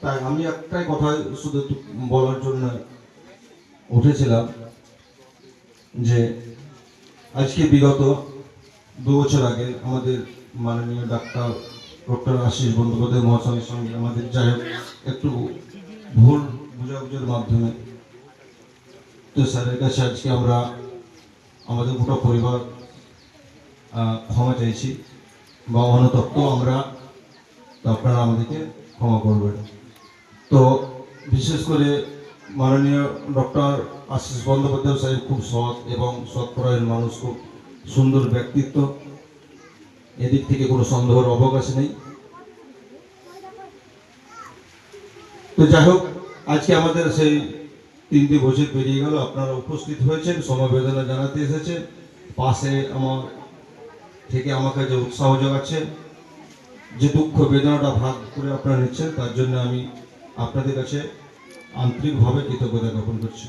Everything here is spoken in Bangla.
তাই আমি একটাই কথা শুধু বলার জন্য উঠেছিলাম যে আজকে বিগত দু বছর আগে আমাদের মাননীয় ডাক্তার ডক্টর আশিস বন্দ্যোপাধ্যায় মহাশয়ের সঙ্গে আমাদের যাই হোক একটু ভুল বুঝাবুঝির মাধ্যমে, তো স্যারের কাছে আজকে আমরা আমাদের গোটা পরিবার ক্ষমা চাইছি বা অনুতপ্ত আমরা আপনারা আমাদেরকে ক্ষমা করবেন। তো বিশেষ করে মাননীয় ডক্টর আশিস বন্দ্যোপাধ্যায় সাহেব খুব সৎ এবং সৎপরায়ণ মানুষ, খুব সুন্দর ব্যক্তিত্ব। এদিক থেকে কোনো সন্দেহের অবকাশ নেই। তো যাই হোক, আজকে আমাদের সেই তিনটি বছর পেরিয়ে গেল। আপনারা উপস্থিত হয়েছেন, সমবেদনা জানাতে এসেছে পাশে আমার থেকে আমাকে যে উৎসাহ যোগাচ্ছেন যে দুঃখ বেদনাটা ভাগ করে আপনারা নিচ্ছেন, তার জন্য আমি আপনাদের কাছে আন্তরিকভাবে কৃতজ্ঞতা জ্ঞাপন করছি।